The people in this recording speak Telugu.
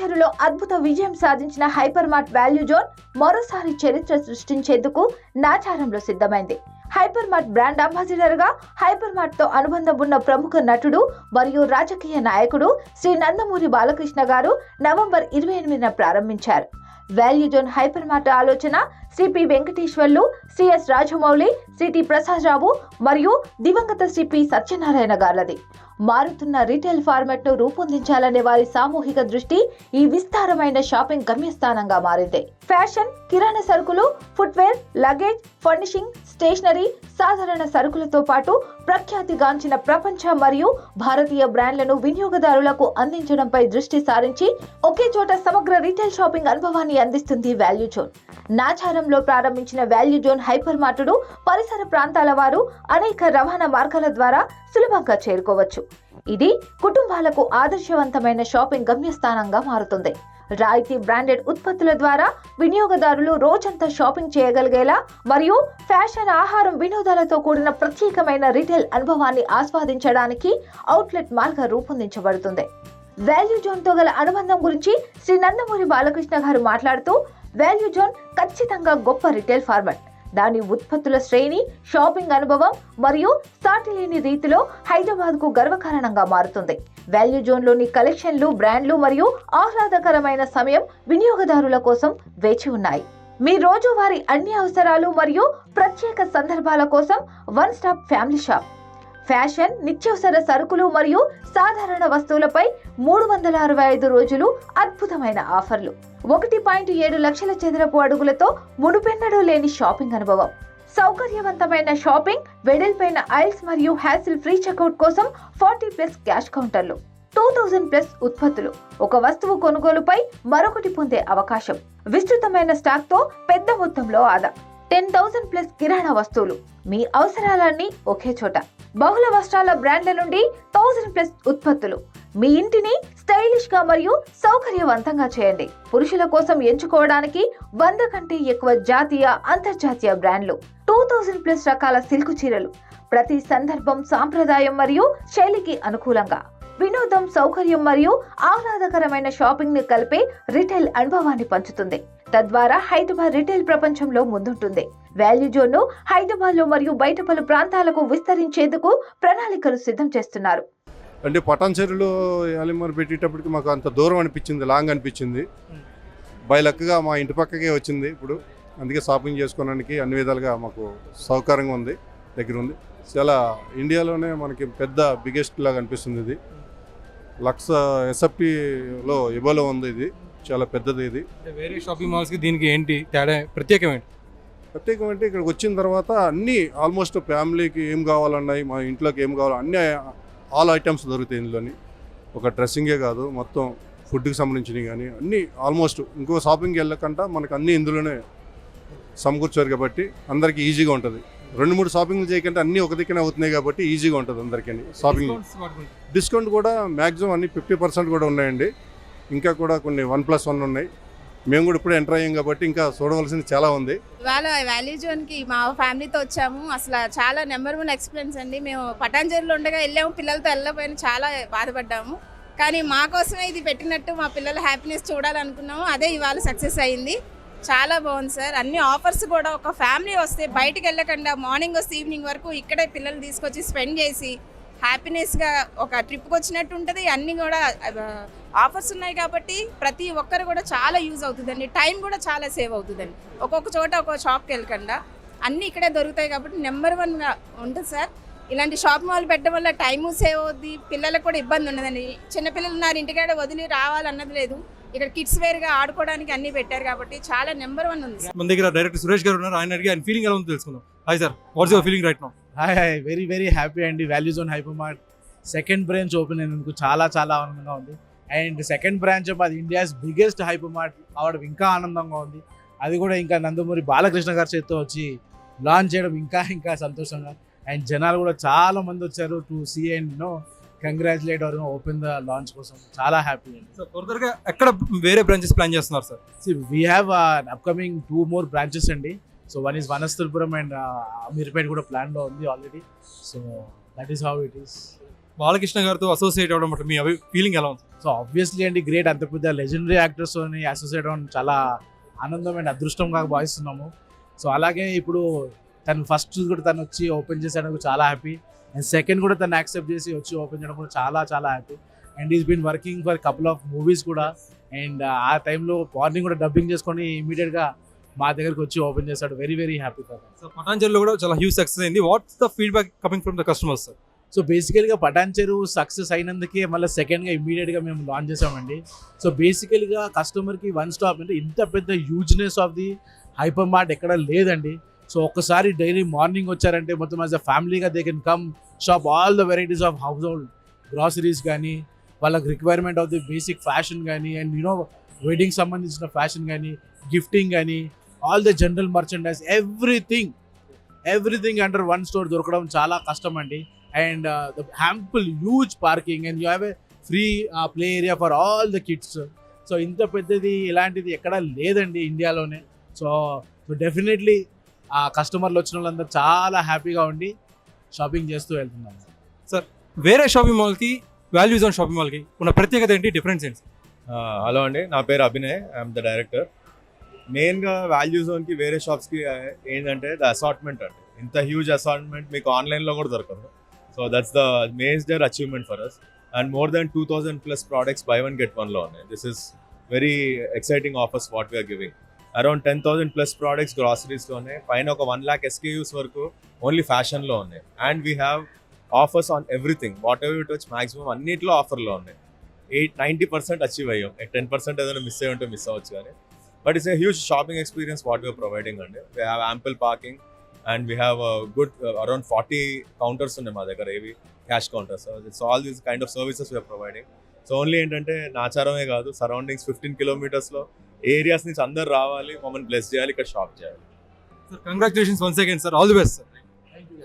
చెరులో అద్భుత విజయం సాధించిన హైపర్ మార్ట్ వాల్యూ జోన్ మరోసారి చరిత్ర సృష్టించేందుకు నాచారంలో సిద్ధమైంది. హైపర్ మార్ట్ బ్రాండ్ అంబాసిడర్గా హైపర్ మార్ట్తో అనుబంధం ఉన్న ప్రముఖ నటుడు మరియు రాజకీయ నాయకుడు శ్రీ నందమూరి బాలకృష్ణ గారు నవంబర్ ఇరవై ఎనిమిదిన ప్రారంభించారు. వాల్యూ జోన్ హైపర్ మార్ట్ ఆలోచన Shri P Venkateswarlu CS S Rajamouli Shri T Prasadarao మరియు దివంగత శ్రీ పి సత్యనారాయణ గార్లది మారుతున్న రీటైల్ ఫార్మాట్ను రూపొందించాలనే వారి సామూహిక దృష్టి ఈ విస్తారమైన షాపింగ్ గమ్యస్థానంగా మారింది. ఫ్యాషన్ కిరాణా సరుకులు ఫుట్వేర్ లగేజ్ ఫర్నిషింగ్ స్టేషనరీ సాధారణ సరుకులతో పాటు ప్రఖ్యాతిగాంచిన ప్రపంచ మరియు భారతీయ బ్రాండ్లను వినియోగదారులకు అందించడంపై దృష్టి సారించి ఒకే చోట సమగ్ర రీటైల్ షాపింగ్ అనుభవాన్ని అందిస్తుంది వాల్యూ జోన్. నాచారంలో ప్రారంభించిన వాల్యూ జోన్ హైపర్ మార్టుడు పరిసర ప్రాంతాల వారు అనేక రవాణా మార్గాల ద్వారా సులభంగా చేరుకోవచ్చు. ఇది కుటుంబాలకు ఆదర్శవంతమైన షాపింగ్ గమ్యస్థానంగా మారుతుంది. రాయితీ బ్రాండెడ్ ఉత్పత్తుల ద్వారా వినియోగదారులు రోజంతా షాపింగ్ చేయగలిగేలా మరియు ఫ్యాషన్ ఆహారం వినోదాలతో కూడిన ప్రత్యేకమైన రీటైల్ అనుభవాన్ని ఆస్వాదించడానికి అవుట్లెట్ మాల్గా రూపొందించబడుతుంది. వాల్యూ జోన్తో గల అనుబంధం గురించి శ్రీ నందమూరి బాలకృష్ణ గారు మాట్లాడుతూ వాల్యూ జోన్ ఖచ్చితంగా గొప్ప రిటైల్ ఫార్మాట్. దాని ఉత్పత్తుల శ్రేణి షాపింగ్ అనుభవం మరియు సాటి లేని రీతిలో హైదరాబాద్కు గర్వకారణంగా మారుతుంది. వాల్యూ జోన్లోని కలెక్షన్లు బ్రాండ్లు మరియు ఆహ్లాదకరమైన సమయం వినియోగదారుల కోసం వేచి ఉన్నాయి. మీ రోజువారీ అన్ని అవసరాలు మరియు ప్రత్యేక సందర్భాల కోసం one stop family shop. Fashion నిత్యవసర సరుకులు మరియు సాధారణ వస్తువులపై మూడు వందల అరవై ఐదు రోజులు అద్భుతమైన ఆఫర్లు. ఒకటి పాయింట్ ఏడు లక్షల చదరపు అడుగులతో మునుపెన్నడూ లేని షాపింగ్ అనుభవం. సౌకర్యవంతమైన షాపింగ్ వెడల్పైన ఐల్స్ మరియు హ్యాసిల్ ఫ్రీ చెక్అవుట్ కోసం ఫార్టీ ప్లస్ క్యాష్ కౌంటర్లు. టూ థౌజండ్ ప్లస్ ఉత్పత్తులు. ఒక వస్తువు కొనుగోలుపై మరొకటి పొందే అవకాశం. విస్తృతమైన స్టాక్తో పెద్ద మొత్తంలో ఆదా. టెన్ థౌసండ్ ప్లస్ కిరాణా వస్తువులు. మీ అవసరాలన్నీ ఒకే చోట. బహుళ వస్త్రాల బ్రాండ్ల నుండి థౌసండ్ ప్లస్ ఉత్పత్తులు. మీ ఇంటిని స్టైలిష్గా మరియు సౌకర్యవంతంగా చేయండి. పురుషుల కోసం ఎంచుకోవడానికి వంద కంటే ఎక్కువ జాతీయ అంతర్జాతీయ బ్రాండ్లు. టూ థౌసండ్ ప్లస్ రకాల సిల్క్ చీరలు. ప్రతి సందర్భం సాంప్రదాయం మరియు శైలికి అనుకూలంగా. వినోదం సౌకర్యం మరియు ఆహ్లాదకరమైన షాపింగ్ని కలిపే రిటైల్ అనుభవాన్ని పంచుతుంది. తద్వారా హైదరాబాద్ రిటైల్ ప్రపంచంలో ముందుంటుంది. వాల్యూ జోన్ను హైదరాబాద్లో హైదరాబాద్లో మరియు బయట పలు ప్రాంతాలకు విస్తరించేందుకు ప్రణాళికలు సిద్ధం చేస్తున్నారు. అంటే పటాన్చెరులో యాలిమర్ పెట్టేటప్పటికి మాకు అంత దూరం అనిపించింది లాంగ్ అనిపించింది. బై లక్గా మా ఇంటి పక్కకే వచ్చింది ఇప్పుడు. అందుకే షాపింగ్ చేసుకోవడానికి అన్ని విధాలుగా మాకు సౌకర్యంగా ఉంది దగ్గర ఉంది. చాలా ఇండియాలోనే మనకి పెద్ద బిగ్గెస్ట్ లాగా అనిపిస్తుంది ఇది. లక్స్ ఎస్ఎఫ్టీలో ఇబోలో ఉంది ఇది. చాలా పెద్దది ఇది. వేరే షాపింగ్ మాల్స్కి దీనికి ఏంటి తేడా? ప్రత్యేకమేంటి ప్రత్యేకం అంటే ఇక్కడికి వచ్చిన తర్వాత అన్నీ ఆల్మోస్ట్ ఫ్యామిలీకి ఏం కావాలన్నాయి మా ఇంట్లోకి ఏం కావాలో అన్ని ఆల్ ఐటమ్స్ దొరుకుతాయి ఇందులోని. ఒక డ్రెస్సింగే కాదు మొత్తం ఫుడ్కి సంబంధించినవి కానీ అన్నీ ఆల్మోస్ట్ ఇంకో షాపింగ్కి వెళ్ళకుండా మనకు అన్నీ ఇందులోనే సమకూర్చారు కాబట్టి అందరికీ ఈజీగా ఉంటుంది. రెండు మూడు షాపింగ్లు చేయకంటే అన్నీ ఒక దిక్కునే అవుతున్నాయి కాబట్టి ఈజీగా ఉంటుంది అందరికీ షాపింగ్. డిస్కౌంట్ కూడా మ్యాక్సిమం అన్ని ఫిఫ్టీ పర్సెంట్ కూడా ఉన్నాయండి. ఇంకా కూడా కొన్ని వన్ ప్లస్ వన్ ఉన్నాయి. మేము కూడా ఇప్పుడు ఎంటర్ అయ్యాం కాబట్టి ఇంకా చూడవలసింది చాలా ఉంది. ఇవాళ వ్యాలీ జోన్కి మా ఫ్యామిలీతో వచ్చాము. అసలు చాలా నెంబర్ వన్ ఎక్స్పీరియన్స్ అండి. మేము పటాంజలిలో ఉండగా వెళ్ళాము పిల్లలతో వెళ్ళకపోయినా చాలా బాధపడ్డాము. కానీ మా కోసమే ఇది పెట్టినట్టు మా పిల్లల హ్యాపీనెస్ చూడాలనుకున్నాము. అదే ఇవాళ సక్సెస్ అయింది. చాలా బాగుంది సార్. అన్ని ఆఫర్స్ కూడా ఒక ఫ్యామిలీ వస్తే బయటికి వెళ్ళకుండా మార్నింగ్ వస్తే ఈవినింగ్ వరకు ఇక్కడే పిల్లలు తీసుకొచ్చి స్పెండ్ చేసి హ్యాపీనెస్గా ఒక ట్రిప్కి వచ్చినట్టు ఉంటుంది. అన్నీ కూడా ఆఫర్స్ ఉన్నాయి కాబట్టి ప్రతి ఒక్కరు కూడా చాలా యూజ్ అవుతుందండి. టైం కూడా చాలా సేవ్ అవుతుందండి. ఒక్కొక్క చోట ఒక్కొక్క షాప్కి వెళ్ళకుండా అన్నీ ఇక్కడే దొరుకుతాయి కాబట్టి నెంబర్ వన్గా ఉంటుంది సార్. ఇలాంటి షాప్ మాల్ పెట్టడం వల్ల టైము సేవ్ అవుద్ది పిల్లలకు కూడా ఇబ్బంది ఉండదండి. చిన్నపిల్లలు ఉన్నారు ఇంటికాడ వదిలి రావాలన్నది లేదు. ఇక్కడ కిడ్స్ వేర్గా ఆడుకోవడానికి అన్నీ పెట్టారు కాబట్టి చాలా నెంబర్ వన్ ఉంది మన దగ్గర డైరెక్టర్ సురేష్ గారు ఉన్నారు. ఆయన అడిగి ఆయన ఫీలింగ్ ఎలా ఉందో తెలుసుకుందాం. Hi sir. What's your feeling right no? Hi hi. Very very happy అండి. Value zone hyper mart. Second branch open అయినందుకు చాలా చాలా ఆనందంగా ఉంది. అండ్ సెకండ్ బ్రాంచ్ అది ఇండియాస్ బిగ్గెస్ట్ హైపర్ మార్ట్ అవడం ఇంకా ఆనందంగా ఉంది. అది కూడా ఇంకా నందమూరి బాలకృష్ణ గారి చేతితో వచ్చి లాంచ్ చేయడం ఇంకా ఇంకా సంతోషంగా. అండ్ జనాలు కూడా చాలా మంది వచ్చారు to see and know congratulate our open the launch కోసం. చాలా హ్యాపీ అండి. సో ఫర్దర్గా ఎక్కడ వేరే బ్రాంచెస్ ప్లాన్ చేస్తున్నారు sir we have upcoming two more branches అండి. So one is Vanasthalipuram and Ameerpet కూడా ప్లాన్లో ఉంది already so that is how it is Balakrishna గారితో అసోసియేట్ అవ్వడం మీ ఫీలింగ్ ఎలా ఉంది సో ఆబ్వియస్లీ అండి గ్రేట్ అంత పెద్ద లెజెండరీ యాక్టర్స్ అసోసియేట్ అవ్వడం చాలా ఆనందమైన అదృష్టంగా భావిస్తున్నాము. సో అలాగే ఇప్పుడు తను ఫస్ట్ కూడా తను వచ్చి ఓపెన్ చేసేందుకు చాలా హ్యాపీ అండ్ సెకండ్ కూడా తను యాక్సెప్ట్ చేసి వచ్చి ఓపెన్ చేయడం కూడా చాలా చాలా happy and is been working for couple of movies కూడా. అండ్ uh, ఆ టైంలో మార్నింగ్ కూడా డబ్బింగ్ చేసుకొని ఇమీడియట్గా మా దగ్గరికి వచ్చి ఓపెన్ చేశాడు. Very very happy sir so పటాంజలిలో కూడా చాలా హ్యూజ్ సక్సెస్ అయింది. What's the feedback coming from the customers sir so బేసికల్గా పటాన్ చెరువు సక్సెస్ అయినందుకే మళ్ళీ సెకండ్గా ఇమ్మీడియట్గా మేము లాంచ్ చేసామండి సో బేసికల్గా కస్టమర్కి వన్ స్టాప్ అంటే ఇంత పెద్ద usefulness of the hyper mart ఎక్కడ లేదండి. సో ఒక్కసారి డైలీ మార్నింగ్ వచ్చారంటే మొత్తం as a ఫ్యామిలీగా they can come shop all the varieties of household groceries కానీ వాళ్ళకి requirement of the basic fashion కానీ అండ్ యూనో వెడ్డింగ్ సంబంధించిన ఫ్యాషన్ కానీ గిఫ్టింగ్ కానీ all the general merchandise everything everything under one store దొరకడం చాలా కష్టం అండి and the ample huge parking and you have a free play area for all the kids so ఇంత పెద్దది ఇలాంటిది ఎక్కడా లేదండి ఇండియాలోనే. సో సో డెఫినెట్లీ ఆ కస్టమర్లు వచ్చిన వాళ్ళందరూ చాలా హ్యాపీగా ఉండి షాపింగ్ చేస్తూ వెళ్తున్నారు. వేరే షాపింగ్ మాల్కి వాల్యూ జోన్ షాపింగ్ మాల్కి ఉన్న ప్రత్యేకత ఏంటి డిఫరెన్స్ ఏంటి? హలో అండి నా పేరు Abhinay I am the director మెయిన్గా వాల్యూ జోన్కి వేరే షాప్స్కి ఏంటంటే ద అసార్ట్మెంట్ అండి. ఇంత హ్యూజ్ అసార్ట్మెంట్ మీకు ఆన్లైన్లో కూడా దొరకదు. So that's the major achievement for us and more than two thousand plus products buy one get వన్లో ఉన్నాయి this is very exciting offers what we are giving around ten thousand plus products గ్రాసరీస్లో ఉన్నాయి పైన ఒక వన్ ల్యాక్ ఎస్కేయూస్ వరకు ఓన్లీ ఫ్యాషన్లో ఉన్నాయి and we have offers on everything whatever it వచ్చి మాక్సిమం అన్నింటిలో ఆఫర్లో ఉన్నాయి ఎయిట్ నైంటీ పర్సెంట్ అచీవ్ అయ్యాం. టెన్ పర్సెంట్ ఏదైనా మిస్ అయ్యి ఉంటే మిస్ అవ్వచ్చు కానీ. But it's a huge shopping experience what we are providing అండి. We have ample parking and we have good around forty counters ఉన్నాయి మా దగ్గర ఏవి cash counters it's all these kind of services we are providing so only ఏంటంటే నాచారమే కాదు సరౌండింగ్స్ ఫిఫ్టీన్ కిలోమీటర్స్లో ఏరియాస్ నుంచి అందరు రావాలి మమ్మల్ని బ్లెస్ చేయాలి ఇక్కడ షాప్ చేయాలి. Sir congratulations once again sir all the best sir